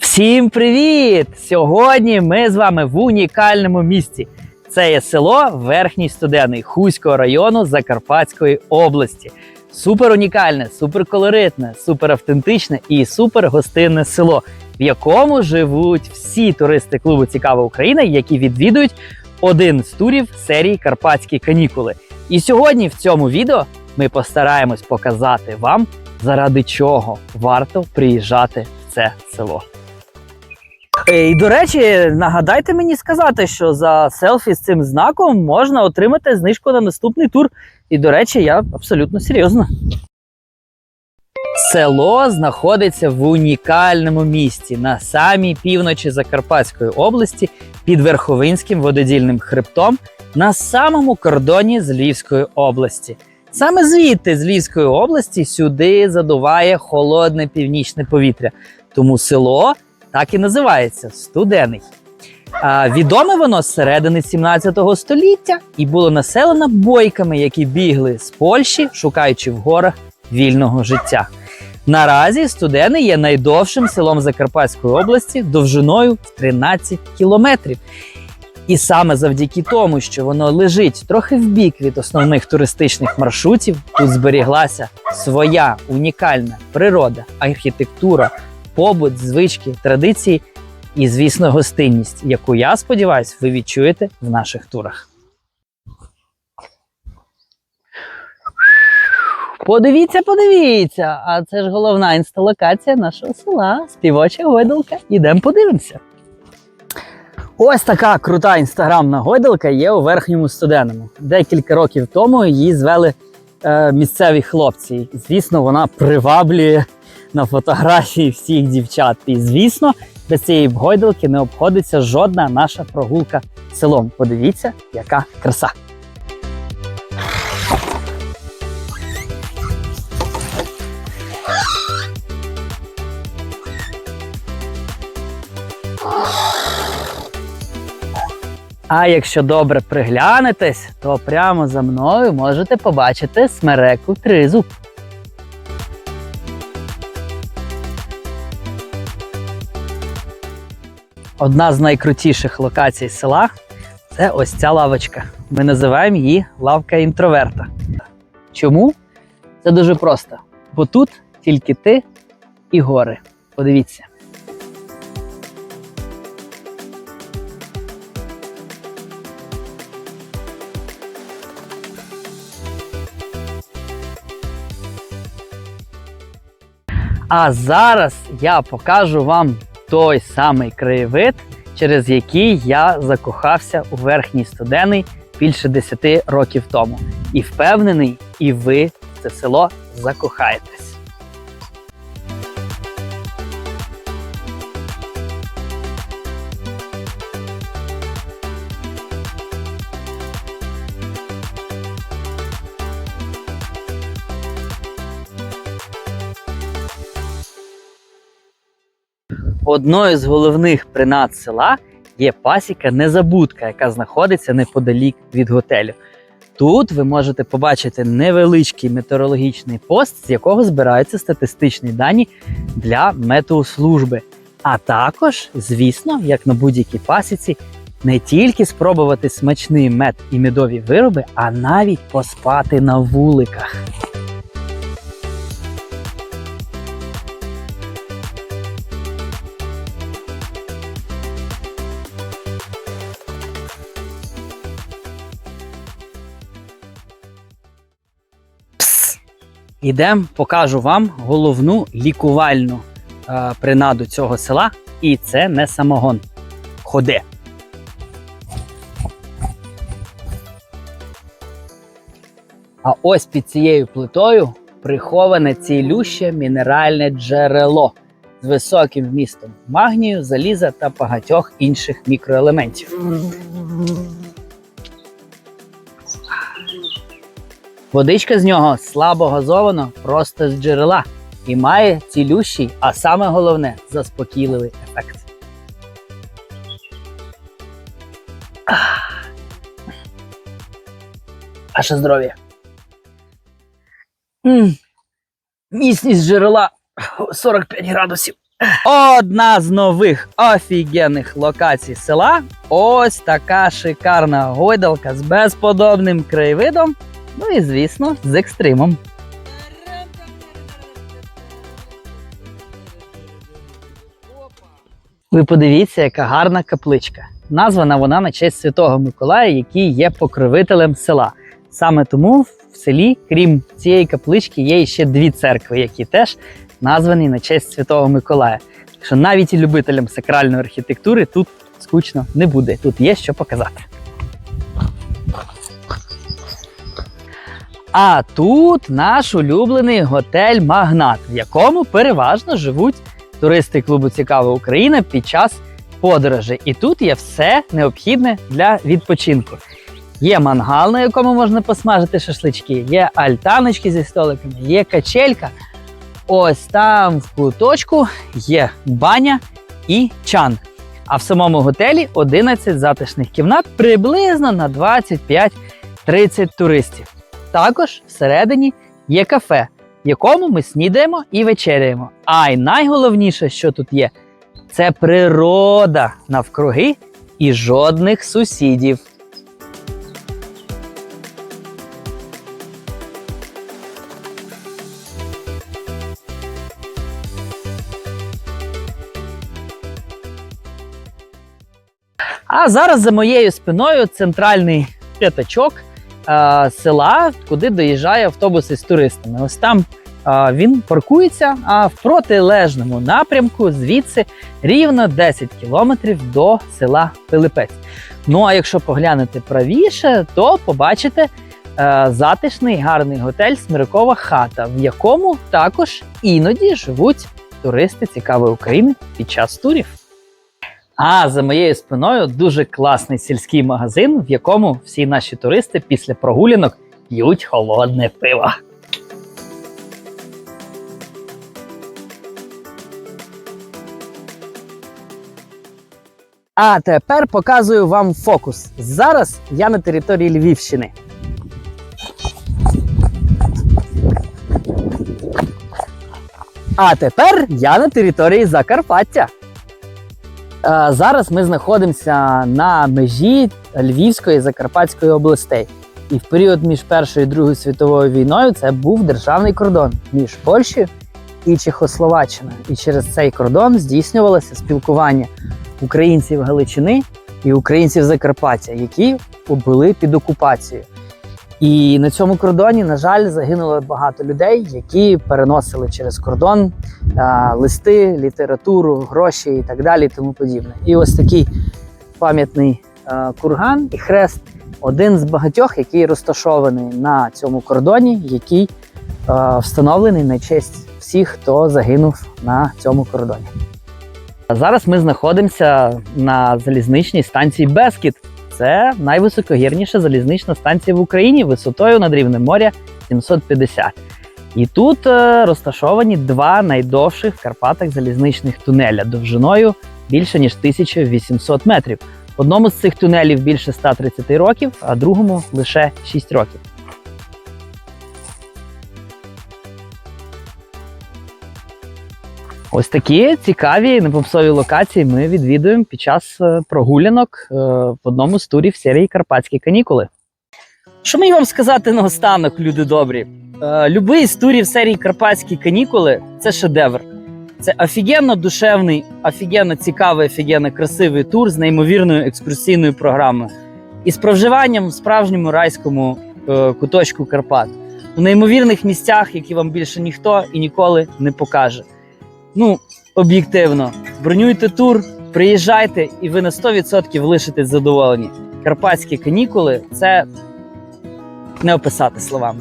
Всім привіт! Сьогодні ми з вами в унікальному місці. Це є село Верхній Студений Хуського району Закарпатської області. Супер унікальне, супер колоритне, супер автентичне і супер гостинне село, в якому живуть всі туристи клубу Цікава Україна, які відвідують один з турів серії Карпатські канікули. І сьогодні в цьому відео ми постараємось показати вам, заради чого варто приїжджати це село. І до речі, нагадайте мені сказати, що за селфі з цим знаком можна отримати знижку на наступний тур. І до речі, я абсолютно серйозно. Село знаходиться в унікальному місті на самій півночі Закарпатської області під Верховинським вододільним хребтом на самому кордоні з Львівської області. Саме звідти з Львівської області сюди задуває холодне північне повітря. Тому село так і називається студений. А, відоме воно з середини 17 століття і було населено бойками, які бігли з Польщі, шукаючи в горах вільного життя. Наразі студений є найдовшим селом Закарпатської області довжиною в 13 кілометрів. І саме завдяки тому, що воно лежить трохи вбік від основних туристичних маршрутів, тут зберіглася своя унікальна природа, архітектура, побут, звички, традиції і, звісно, гостинність, яку я сподіваюся, ви відчуєте в наших турах. Подивіться, подивіться! А це ж головна інсталокація нашого села, співоча гойдалка. Ідемо подивимося. Ось така крута інстаграмна гойдалка є у верхньому студеному. Декілька років тому її звели е, місцеві хлопці. Звісно, вона приваблює на фотографії всіх дівчат. І звісно, без цієї гойдалки не обходиться жодна наша прогулка селом. Подивіться, яка краса. А якщо добре приглянетесь, то прямо за мною можете побачити смереку тризуб. Одна з найкрутіших локацій села це ось ця лавочка. Ми називаємо її лавка інтроверта. Чому? Це дуже просто. Бо тут тільки ти і гори. Подивіться. А зараз я покажу вам той самий краєвид, через який я закохався у верхній студений більше 10 років тому. І впевнений, і ви в це село закохаєтесь. Одною з головних принад села є пасіка Незабудка, яка знаходиться неподалік від готелю. Тут ви можете побачити невеличкий метеорологічний пост, з якого збираються статистичні дані для метеослужби. А також, звісно, як на будь-якій пасіці, не тільки спробувати смачний мед і медові вироби, а навіть поспати на вуликах. Ідемо, покажу вам головну лікувальну е, принаду цього села, і це не самогон. Ходи. А ось під цією плитою приховане цілюще мінеральне джерело з високим вмістом магнію, заліза та багатьох інших мікроелементів. Водичка з нього слабо газована просто з джерела і має цілющий, а саме головне заспокійливий ефект. Ваше здоров'я. Міцність джерела 45 градусів. Одна з нових офігенних локацій села. Ось така шикарна гойдалка з безподобним краєвидом. Ну і, звісно, з екстримом. Ви подивіться, яка гарна капличка. Названа вона на честь Святого Миколая, який є покровителем села. Саме тому в селі, крім цієї каплички, є ще дві церкви, які теж названі на честь Святого Миколая. Так що навіть і любителям сакральної архітектури тут скучно не буде. Тут є що показати. А тут наш улюблений готель Магнат, в якому переважно живуть туристи клубу Цікава Україна під час подорожі. І тут є все необхідне для відпочинку. Є мангал, на якому можна посмажити шашлички, є альтаночки зі столиками, є качелька. Ось там в куточку є баня і чан. А в самому готелі 11 затишних кімнат приблизно на 25-30 туристів. Також всередині є кафе, в якому ми снідаємо і вечеряємо. А й найголовніше, що тут є, це природа навкруги і жодних сусідів. А зараз за моєю спиною центральний п'ятачок е, села, куди доїжджає автобус із туристами. Ось там е, він паркується, а в протилежному напрямку звідси рівно 10 кілометрів до села Пилипець. Ну а якщо поглянете правіше, то побачите е, затишний гарний готель Смирикова хата, в якому також іноді живуть туристи цікавої України під час турів. А за моєю спиною дуже класний сільський магазин, в якому всі наші туристи після прогулянок п'ють холодне пиво. А тепер показую вам фокус. Зараз я на території Львівщини. А тепер я на території Закарпаття. Е, Зараз ми знаходимося на межі Львівської Закарпатської областей. І в період між Першою і Другою світовою війною це був державний кордон між Польщею і Чехословаччиною. І через цей кордон здійснювалося спілкування українців Галичини і українців Закарпаття, які були під окупацією. І на цьому кордоні, на жаль, загинуло багато людей, які переносили через кордон а, листи, літературу, гроші і так далі, тому подібне. І ось такий пам'ятний а, курган і хрест один з багатьох, який розташований на цьому кордоні, який а, встановлений на честь всіх, хто загинув на цьому кордоні. А Зараз ми знаходимося на залізничній станції Бескіт. Це найвисокогірніша залізнична станція в Україні висотою над рівнем моря 750. І тут е, розташовані два найдовших в Карпатах залізничних тунеля довжиною більше ніж 1800 метрів. Одному з цих тунелів більше 130 років, а другому лише 6 років. Ось такі цікаві непопсові локації ми відвідуємо під час е, прогулянок е, в одному з турів серії Карпатські канікули. Що мені вам сказати наостанок, люди добрі? Е, Любий з турів серії Карпатські канікули це шедевр. Це офігенно душевний, офігенно цікавий, офігенно красивий тур з неймовірною екскурсійною програмою. І з проживанням в справжньому райському куточку Карпат, у неймовірних місцях, які вам більше ніхто і ніколи не покаже. Ну, об'єктивно, бронюйте тур, приїжджайте, і ви на 100% лишитесь задоволені. Карпатські канікули це не описати словами.